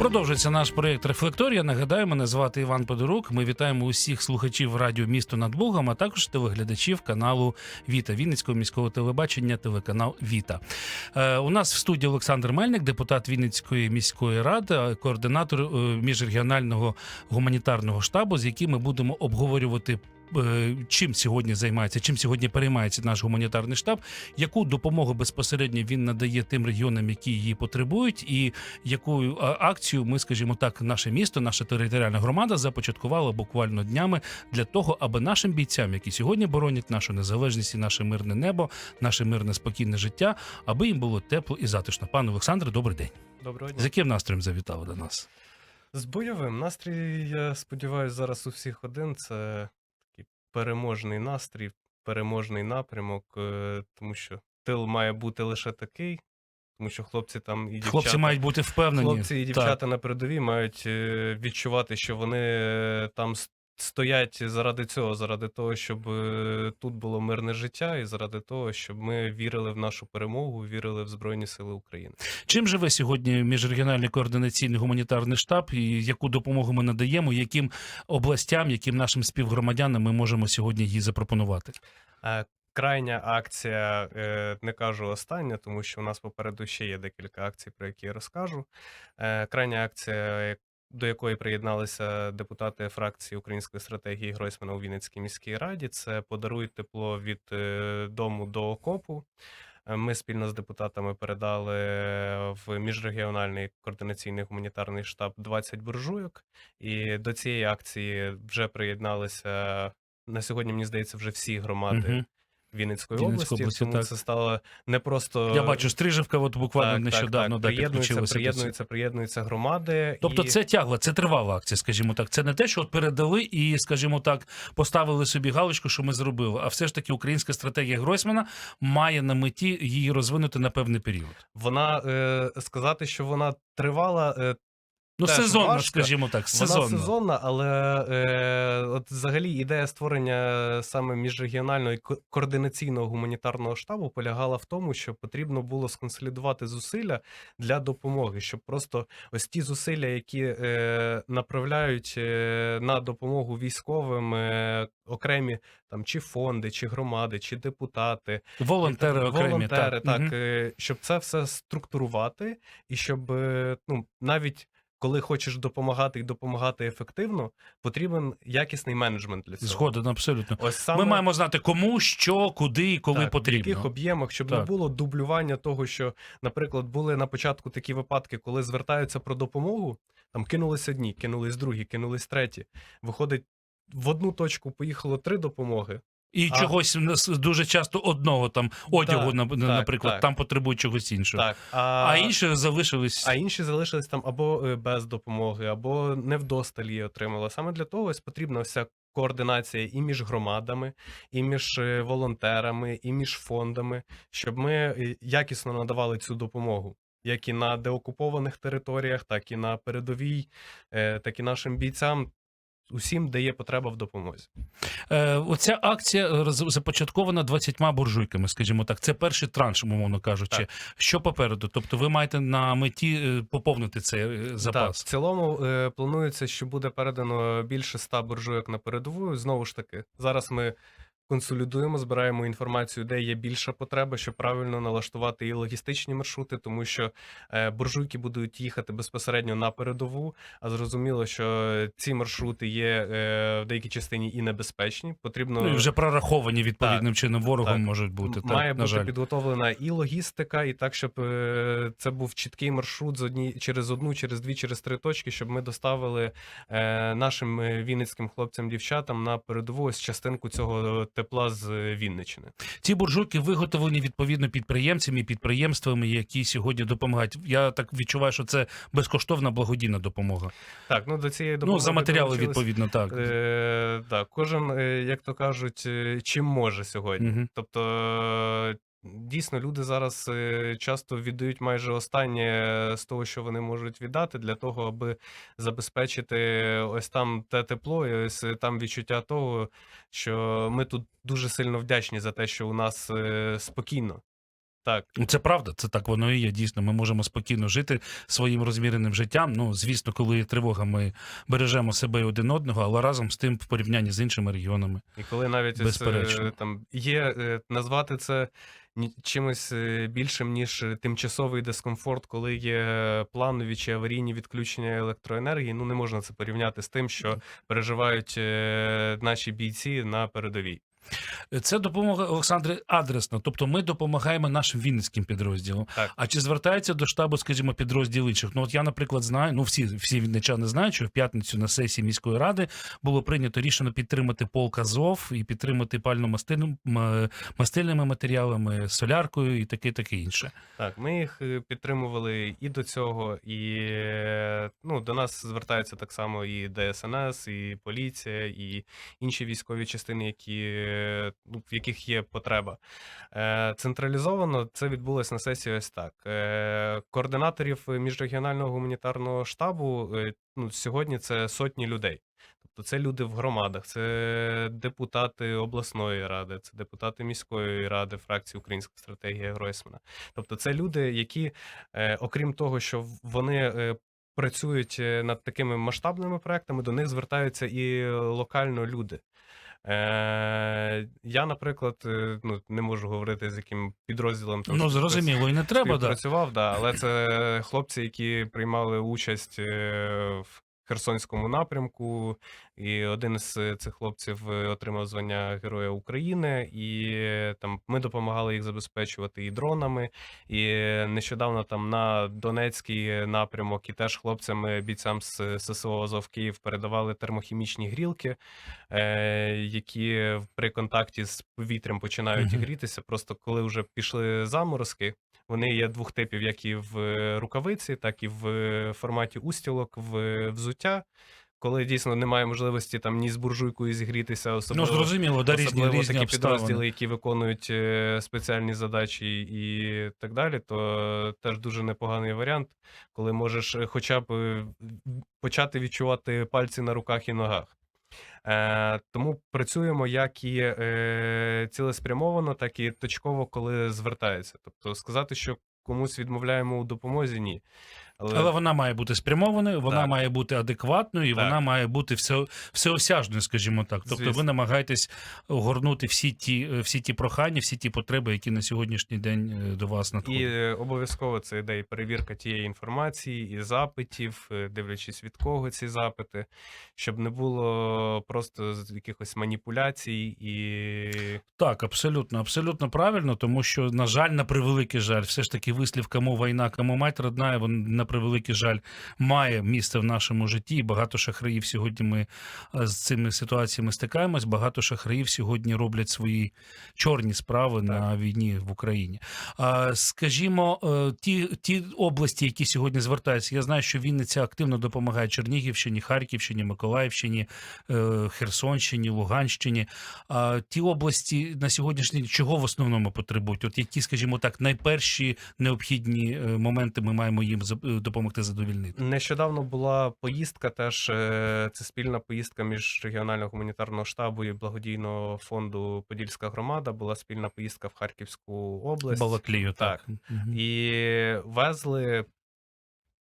Продовжується наш проєкт Рефлекторія. Нагадаю, мене звати Іван Подорук. Ми вітаємо усіх слухачів радіо Місто над Богом, а також телеглядачів каналу Віта Вінницького міського телебачення, телеканал Віта. Е, у нас в студії Олександр Мельник, депутат Вінницької міської ради, координатор е, міжрегіонального гуманітарного штабу, з яким ми будемо обговорювати. Е, Чим сьогодні займається, чим сьогодні переймається наш гуманітарний штаб, яку допомогу безпосередньо він надає тим регіонам, які її потребують, і яку е, акцію ми, скажімо так, наше місто, наша територіальна громада започаткувала буквально днями для того, аби нашим бійцям, які сьогодні боронять нашу незалежність і наше мирне небо, наше мирне спокійне життя, аби їм було тепло і затишно. Пане Олександре, добрий день. Доброго З яким настроєм завітали до нас? З бойовим настрій, я сподіваюся, зараз у всіх один. Це переможний настрій, переможний напрямок, е, тому що тил має бути лише такий, тому що хлопці там і дівчата. Хлопці мають бути впевнені. Хлопці і Так. дівчата на передовій мають е, відчувати, що вони е, там стоять заради цього, заради того, щоб е, тут було мирне життя, і заради того, щоб ми вірили в нашу перемогу, вірили в Збройні Сили України. Чим живе сьогодні міжрегіональний координаційний гуманітарний штаб, і яку допомогу ми надаємо, яким областям, яким нашим співгромадянам ми можемо сьогодні її запропонувати? Е, Крайня акція, е, не кажу остання, тому що у нас попереду ще є декілька акцій, про які я розкажу. Крайня акція, до якої приєдналися депутати фракції української стратегії Гройсмана у Вінницькій міській раді, це подаруй тепло від е, дому до окопу. Е, Ми спільно з депутатами передали в міжрегіональний координаційний гуманітарний штаб 20 буржуйок. І до цієї акції вже приєдналися на сьогодні, мені здається, вже всі громади. Вінницької, Вінницької області. області, тому так. це стало не просто Я бачу, Стрижевка, от буквально так, нещодавно так, да, так. приєднуються, підключилася. приєднуються, приєднуються громади. Тобто і... це тягла, це тривала акція, скажімо так. Це не те, що от передали і, скажімо так, поставили собі галочку, що ми зробили. А все ж таки українська стратегія Гройсмана має на меті її розвинути на певний період. вона е, сказати, що вона тривала. Е, Ну, Теж сезонно, важко. скажімо так, Вона сезонна, але е, от взагалі ідея створення саме міжрегіонального і ко- координаційного гуманітарного штабу полягала в тому, що потрібно було сконсолідувати зусилля для допомоги, щоб просто ось ті зусилля, які е, направляють е, на допомогу військовим е, окремі там чи фонди, чи громади, чи депутати, Волонтери окремі. волонтери, так, Мгм. е, щоб це все структурувати, і щоб е, ну навіть коли хочеш допомагати і допомагати ефективно, потрібен якісний менеджмент для цього. Згоден, абсолютно. Ось саме Ми маємо знати, кому, що, куди і коли так, в потрібно. яких об'ємах, щоб не було дублювання того, що, наприклад, були на початку такі випадки, коли звертаються про допомогу, там кинулись одні, кинулись другі, кинулись треті. Виходить, в одну точку поїхало три допомоги. І А- чогось дуже часто одного там одягу, Так, на- так, наприклад, так. там потребують чогось іншого. Так, А інші залишились. А інші залишились там або е, без допомоги, або не вдосталь її отримали. Саме для того ось потрібна вся координація і між громадами, і між е, волонтерами, і між фондами, щоб ми е, якісно надавали цю допомогу. Як і на деокупованих територіях, так і на передовій, так і нашим бійцям, усім, де є потреба в допомозі. Е, оця акція е, започаткована 20 буржуйками, скажімо так. Це перший транш, умовно кажучи. Так. Що попереду? Тобто ви маєте на меті е, поповнити цей запас? Так, в цілому е, планується, що буде передано більше ста буржуйок на передову. Знову ж таки, зараз ми консолідуємо, збираємо інформацію, де є більша потреба, щоб правильно налаштувати і логістичні маршрути, тому що е, буржуйки будуть їхати безпосередньо на передову. А зрозуміло, що ці маршрути є е, в деякій частині і небезпечні. Потрібно Ну, і вже прораховані відповідним чином ворогом так. можуть бути. Так, Має на бути жаль. підготовлена і логістика, і так, щоб е, це був чіткий маршрут з одні через одну, через дві, через три точки, щоб ми доставили нашим вінницьким хлопцям, дівчатам на передову ось частинку цього тепла з е, Вінничини. Ці буржуйки виготовлені відповідно підприємцями і підприємствами, які сьогодні допомагають. Я так відчуваю, що це безкоштовна благодійна допомога. Так, ну до цієї допомоги ну за матеріали відповідно так. Е, так, кожен, е, як то кажуть, е, чим може сьогодні. Угу. Тобто Дійсно, люди зараз е, часто віддають майже останнє з того, що вони можуть віддати, для того, аби забезпечити ось там те тепло, і ось там відчуття того, що ми тут дуже сильно вдячні за те, що у нас е, спокійно. Так, Ну, Це правда, це так воно і є. Дійсно, ми можемо спокійно жити своїм розміреним життям. Ну, звісно, коли є тривога, ми бережемо себе і один одного, але разом з тим в порівнянні з іншими регіонами. і коли навіть Безперечно. е, там є е, назвати це чимось е, більшим, ніж е, тимчасовий дискомфорт, коли є планові чи аварійні відключення електроенергії, ну не можна це порівняти з тим, що переживають е, наші бійці на передовій. Це допомога Олександре адресна. Тобто ми допомагаємо нашим вінницьким підрозділам. Так. А чи звертається до штабу, скажімо, підрозділ інших? Ну от я, наприклад, знаю, ну всі всі вінничани знають, що в п'ятницю на сесії міської ради було прийнято рішення підтримати полк Азов і підтримати пально-мастильними матеріалами, соляркою і таке, таке інше. Так, ми їх е, підтримували і до цього, і е, ну, до нас звертаються так само і ДСНС, і поліція, і інші військові частини, які, е, ну, в яких є потреба. Е, Централізовано це відбулося на сесії ось так. Е, Координаторів міжрегіонального гуманітарного штабу е, ну, сьогодні це сотні людей. Тобто це люди в громадах, це депутати обласної ради, це депутати міської ради, фракції Українська стратегія Гройсмана. Тобто це люди, які, е, окрім того, що вони е, працюють е, над такими масштабними проектами, до них звертаються і локально люди. Е, я, наприклад, е, ну, не можу говорити з яким підрозділом. там Ну зрозуміло, і не треба, да. працював, да, але це хлопці, які приймали участь е, в Херсонському напрямку, і один з цих хлопців е, отримав звання Героя України, і е, там ми допомагали їх забезпечувати і дронами. І нещодавно там на Донецький напрямок і теж хлопцям, е, бійцям з ССО Азов Київ передавали термохімічні грілки, е, які при контакті з повітрям починають Мгм. грітися. Просто коли вже пішли заморозки, вони є двох типів, як і в е, рукавиці, так і в е, форматі устілок, в е, взуття. Коли дійсно немає можливості там ні з буржуйкою зігрітися, Ну особливо, зрозуміло, да, особливо різні такі обставини. підрозділи, які виконують е, спеціальні задачі і так далі, то теж дуже непоганий варіант, коли можеш е, хоча б е, почати відчувати пальці на руках і ногах. Е, тому працюємо як і е, цілеспрямовано, так і точково, коли звертається. Тобто сказати, що комусь відмовляємо у допомозі, ні. Але вона має бути спрямованою, вона Так. має бути адекватною, і Так. вона має бути все, всеосяжною, скажімо так. Тобто ви намагаєтесь огорнути всі ті, е, всі ті прохання, всі ті потреби, які на сьогоднішній день е, до вас І надходять. е, обов'язково це йде і перевірка тієї інформації, і запитів, дивлячись від кого ці запити, щоб не було просто якихось маніпуляцій і Так, абсолютно, абсолютно правильно, тому що, на жаль, на превеликий жаль, все ж таки вислів кому війна, кому мать родна, він, на превеликий жаль має місце в нашому житті. І багато шахраїв сьогодні ми е, з цими ситуаціями стикаємось. Багато шахраїв сьогодні роблять свої чорні справи на війні в Україні. А, скажімо, е, ті, ті області, які сьогодні звертаються, я знаю, що Вінниця активно допомагає Чернігівщині, Харківщині, Миколаївщині, е, Херсонщині, Луганщині. А ті області на сьогоднішній день чого в основному потребують? От які, скажімо так, найперші необхідні моменти ми маємо їм допомогти задовільнити? Нещодавно була поїздка, теж е, це спільна поїздка між регіонального гуманітарного штабу і благодійного фонду Подільська громада. Була спільна поїздка в Харківську область. Балаклію, так. Так. Мгм. І везли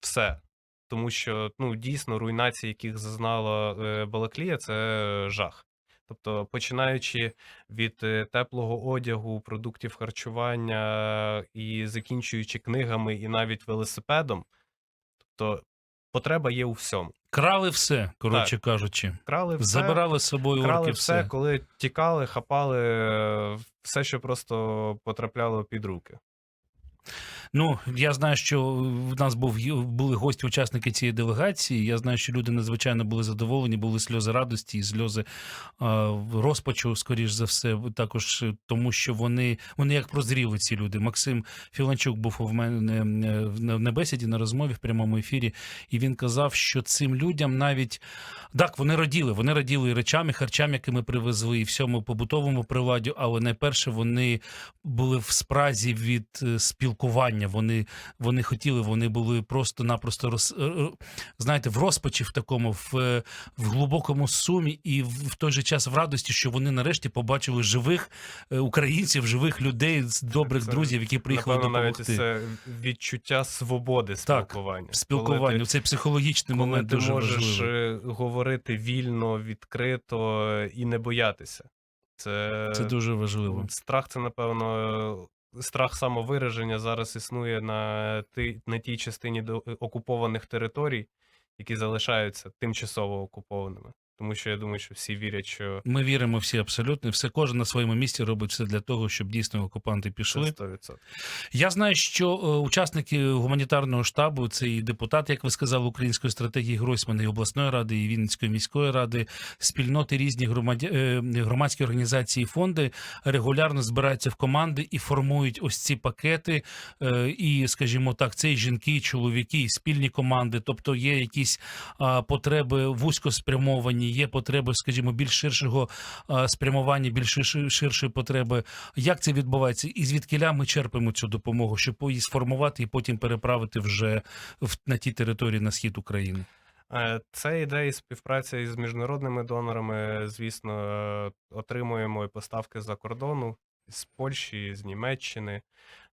все. Тому що ну, дійсно руйнації, яких зазнала е, Балаклія, це жах. Тобто, починаючи від е, теплого одягу, продуктів харчування і закінчуючи книгами і навіть велосипедом, тобто потреба є у всьому. Крали все, коротше кажучи. Крали все, Забирали з собою крали орки все, все. коли тікали, хапали е, все, що просто потрапляло під руки. Ну я знаю, що в нас був були гості, учасники цієї делегації. Я знаю, що люди надзвичайно були задоволені, були сльози радості і сльози а, розпачу, скоріш за все, також е, тому, що вони вони як прозріли ці люди. Максим Філанчук був у мене е, на- бесіді на розмові в прямому ефірі, і він казав, що цим людям навіть так вони раділи. Вони раділи і речами, харчами, які ми привезли, і всьому побутовому приладдю. Але найперше вони були в спразі від е, спілкування. Вони, вони хотіли, вони були просто-напросто роз, е, е, знаєте, в розпачі в такому, в, е, в глибокому сумі, і в, в той же час в радості, що вони нарешті побачили живих українців, живих людей, добрих Це, друзів, які приїхали Напевно, навіть допомогти. це відчуття свободи спілкування. Спілкування, Коли ти, цей психологічний коли момент ти дуже можеш важливий. говорити вільно, відкрито і не боятися. Це, Це дуже важливо. страх, це напевно. Страх самовираження зараз існує на, ти, на тій частині до- окупованих територій, які залишаються тимчасово окупованими. Тому що я думаю, що всі вірять, що Ми віримо всі абсолютно. Все кожен на своєму місці робить все для того, щоб дійсно окупанти це пішли. 100%. Я знаю, що е, учасники гуманітарного штабу, це і депутати, як ви сказали, української стратегії Гройсмана, і обласної ради, і Вінницької міської ради, спільноти різні громадя... е, громадські організації, і фонди регулярно збираються в команди і формують ось ці пакети. е, І, скажімо так, це і жінки, і чоловіки, і спільні команди. Тобто є якісь а, потреби вузько спрямовані, є потреби, скажімо, більш ширшого спрямування, більш ширшої потреби. Як це відбувається? І звідкиля ми черпаємо цю допомогу, щоб її сформувати і потім переправити вже в на ті території на схід України? Е, Це ідеї співпраця із міжнародними донорами. Звісно, е, отримуємо і поставки за кордону з Польщі, з Німеччини,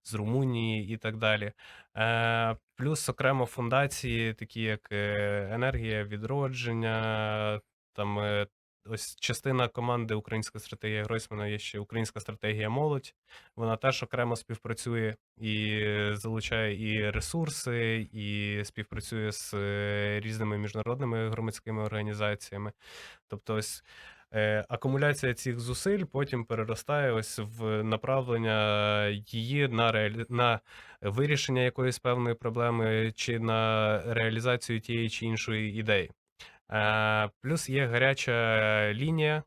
з Румунії і так далі. Е, Плюс окремо фундації, такі як е, енергія відродження, там е, ось частина команди Українська стратегія Гройсмана є ще Українська стратегія молодь. Вона теж окремо співпрацює і залучає і ресурси, і співпрацює з е, різними міжнародними громадськими організаціями. Тобто, ось е, акумуляція цих зусиль потім переростає ось в направлення її на реалі... на вирішення якоїсь певної проблеми чи на реалізацію тієї чи іншої ідеї. Е, Плюс є гаряча лінія.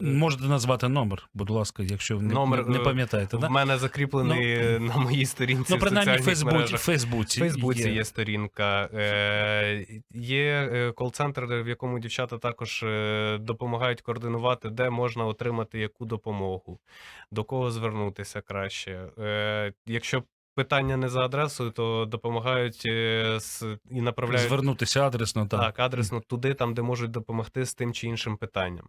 Можете назвати номер, будь ласка, якщо не, Номер, не е, пам'ятаєте. В Да? мене закріплений на моїй сторінці. Ну, принаймні, в Фейсбуці, в. Фейсбуці, Фейсбуці є, сторінка. Е, є е, кол-центр, в якому дівчата також е, допомагають координувати, де можна отримати яку допомогу, до кого звернутися краще. Е, якщо питання не за адресою, то допомагають е, з, і направляють Звернутися адресно, так. так, адресно туди, там, де можуть допомогти з тим чи іншим питанням.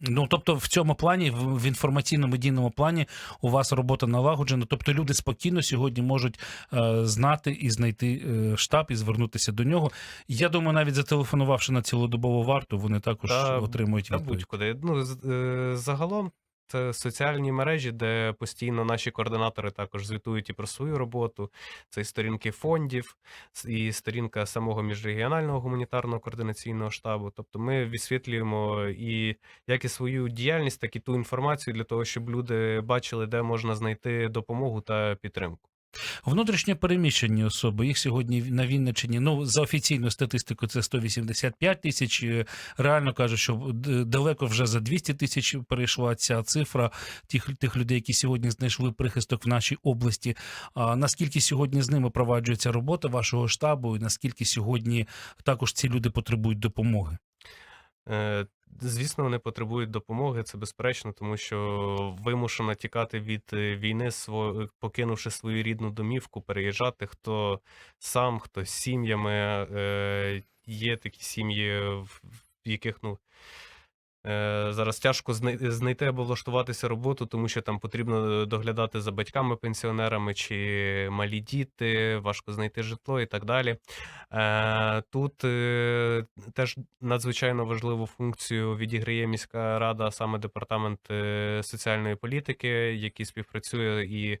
Ну тобто, в цьому плані, в, в інформаційно-медійному плані, у вас робота налагоджена. Тобто, люди спокійно сьогодні можуть е, знати і знайти е, штаб і звернутися до нього. Я думаю, навіть зателефонувавши на цілодобову варту, вони також Та- отримують Та відповідь. будь-куди. Ну, е, загалом, це соціальні мережі, де постійно наші координатори також звітують і про свою роботу. Це і сторінки фондів, і сторінка самого міжрегіонального гуманітарного координаційного штабу. Тобто ми висвітлюємо і як і свою діяльність, так і ту інформацію для того, щоб люди бачили, де можна знайти допомогу та підтримку. Внутрішньо переміщені особи, їх сьогодні на Вінниччині, ну за офіційною статистикою, це 185 тисяч. Е, Реально кажуть, що далеко вже за 200 тисяч перейшла ця цифра тих, тих людей, які сьогодні знайшли прихисток в нашій області. А наскільки сьогодні з ними проваджується робота вашого штабу, і наскільки сьогодні також ці люди потребують допомоги? Е, Звісно, вони потребують допомоги, це безперечно, тому що вимушено тікати від е, війни, сво- покинувши свою рідну домівку, переїжджати, хто сам, хто з сім'ями. Е, Є такі сім'ї, в яких ну, е, зараз тяжко знайти або влаштуватися роботу, тому що там потрібно доглядати за батьками-пенсіонерами чи малі діти, важко знайти житло і так далі. Е, Тут е, теж надзвичайно важливу функцію відіграє міська рада, саме департамент е, соціальної політики, який співпрацює і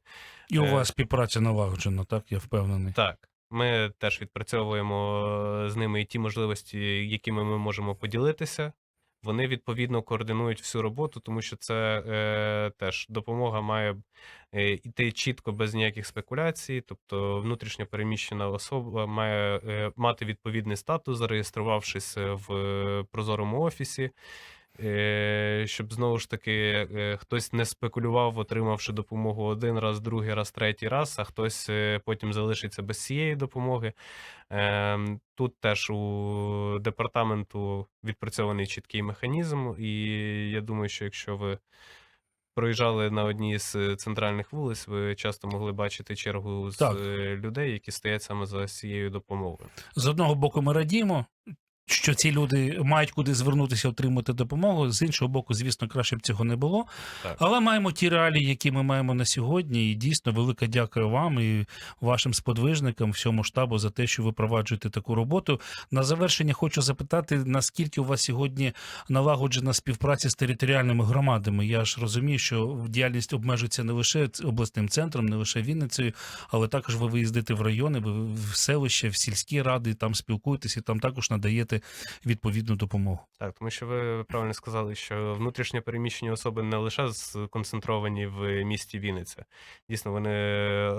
І у Е. вас співпраця налагоджена, так я впевнений. так. Ми теж відпрацьовуємо е, з ними і ті можливості, якими ми можемо поділитися Вони відповідно координують всю роботу, тому що це е, теж допомога має е, йти чітко без ніяких спекуляцій. Тобто, внутрішньо переміщена особа має е, мати відповідний статус, зареєструвавшись е, в е, прозорому офісі. Е, щоб знову ж таки е, хтось не спекулював, отримавши допомогу один раз, другий раз, третій раз, а хтось е, потім залишиться без цієї допомоги. Ем, Тут теж у департаменту відпрацьований чіткий механізм, і я думаю, що якщо ви проїжджали на одній з центральних вулиць, ви часто могли бачити чергу з Так. людей, які стоять саме за цією допомогою. З одного боку, ми радіємо, що ці люди мають куди звернутися, отримати допомогу. З іншого боку, звісно, краще б цього не було. Так. Але маємо ті реалії, які ми маємо на сьогодні. І дійсно велика дяка вам і вашим сподвижникам, всьому штабу за те, що ви проваджуєте таку роботу. На завершення хочу запитати, наскільки у вас сьогодні налагоджена співпраця з територіальними громадами. Я ж розумію, що діяльність обмежується не лише обласним центром, не лише Вінницею, але також ви виїздите в райони, ви в селище, в сільські ради, там спілкуєтесь і там також надаєте відповідну допомогу. Так, тому що ви правильно сказали, що внутрішньо переміщені особи не лише сконцентровані в місті Вінниця. Дійсно, вони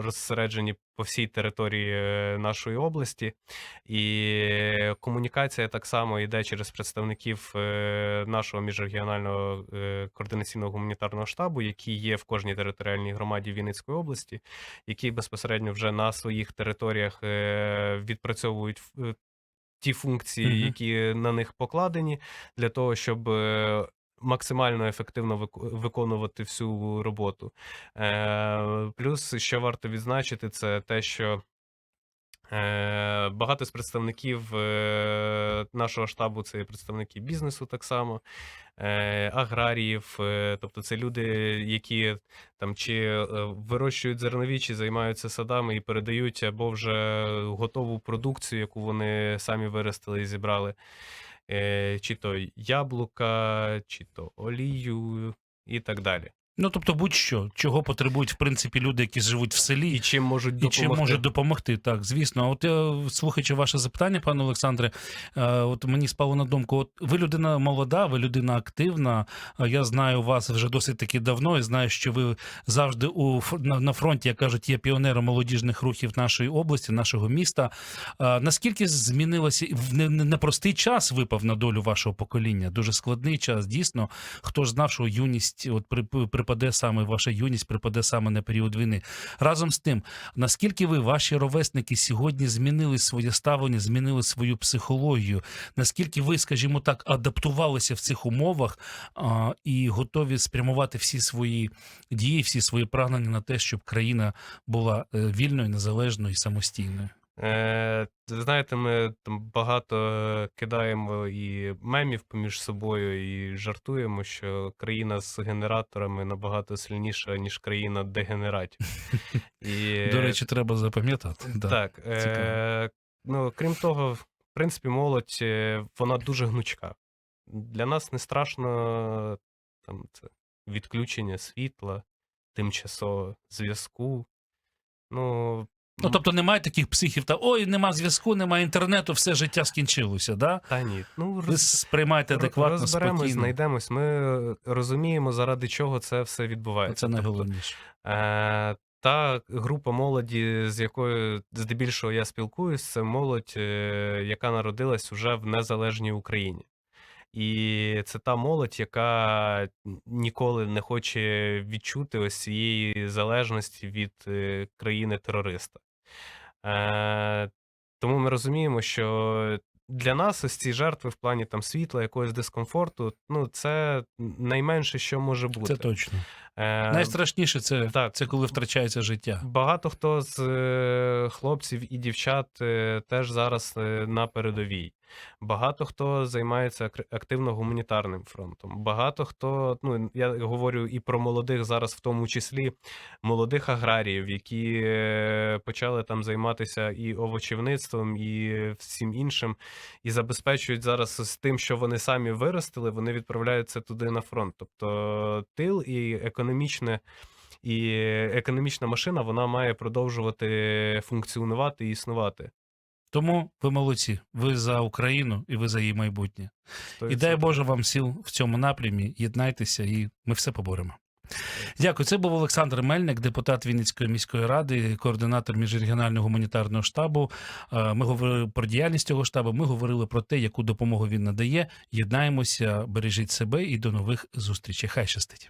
розсереджені по всій території е, нашої області, і комунікація так само йде через представників е, нашого міжрегіонального е, координаційного гуманітарного штабу, які є в кожній територіальній громаді Вінницької області, які безпосередньо вже на своїх територіях відпрацьовують ті функції, Мгм. які на них покладені, для того, щоб е, максимально ефективно вик- виконувати всю роботу. Е, Плюс, що варто відзначити, це те, що е, багато з представників е, нашого штабу це представники бізнесу так само, е, аграріїв, е, тобто це люди, які там чи вирощують зернові, чи займаються садами і передають або вже готову продукцію, яку вони самі виростили і зібрали, чи то яблука, чи то олію і так далі. Ну тобто, будь-що, чого потребують в принципі люди, які живуть в селі. І чим можуть І чим можуть допомогти, так, звісно. А От я, слухаючи ваше запитання, пане Олександре, е, от мені спало на думку, от ви людина молода, ви людина активна. Я знаю вас вже досить таки давно і знаю, що ви завжди у на, на фронті, як кажуть, є піонером молодіжних рухів нашої області, нашого міста. Наскільки змінилося в не- не- непростий час випав на долю вашого покоління? Дуже складний час. Дійсно, хто ж знав, що юність от при- припаде саме ваша юність, припаде саме на період війни. Разом з тим, наскільки ви, ваші ровесники, сьогодні змінили своє ставлення, змінили свою психологію? Наскільки ви, скажімо так, адаптувалися в цих умовах а, і готові спрямувати всі свої дії, всі свої прагнення на те, щоб країна була е, вільною, незалежною і самостійною? Е, ви знаєте, ми там багато кидаємо і мемів поміж собою, і жартуємо, що країна з генераторами набагато сильніша, ніж країна дегенератів. І, До речі, треба запам'ятати. Да. так, цікаво. е, ну, крім того, в принципі, молодь е, вона дуже гнучка. Для нас не страшно там, це, відключення світла, тимчасове зв'язку. Ну, Ну тобто немає таких психів, та ой, нема зв'язку, немає інтернету, все життя скінчилося. Да? та ні. Ну, Ви сприймаєте адекватно, Розберемось, спокійно. знайдемось. Ми розуміємо, заради чого це все відбувається. Це найголовніше. Е, та група молоді, з якою здебільшого я спілкуюсь, це молодь, е, яка народилась уже в незалежній Україні. І це та молодь, яка ніколи не хоче відчути ось цієї залежності від е, країни-терориста. Е, тому ми розуміємо, що для нас ось ці жертви в плані там світла, якогось дискомфорту, ну це найменше, що може бути. Це точно. Е, Найстрашніше це, так. це коли втрачається життя. Багато хто з е, хлопців і дівчат е, теж зараз на передовій. Багато хто займається активно гуманітарним фронтом. Багато хто, ну я говорю і про молодих зараз, в тому числі молодих аграріїв, які почали там займатися і овочівництвом, і всім іншим, і забезпечують зараз з тим, що вони самі виростили, вони відправляються туди на фронт. Тобто тил і економічне і економічна машина вона має продовжувати функціонувати і існувати. Тому ви молодці, ви за Україну і ви за її майбутнє. І дай Боже вам сил в цьому напрямі. Єднайтеся, і ми все поборемо. Дякую. Це був Олександр Мельник, депутат Вінницької міської ради, координатор міжрегіонального гуманітарного штабу. Е, Ми говорили про діяльність цього штабу. Ми говорили про те, яку допомогу він надає. Єднаємося, бережіть себе і до нових зустрічей. Хай щастить.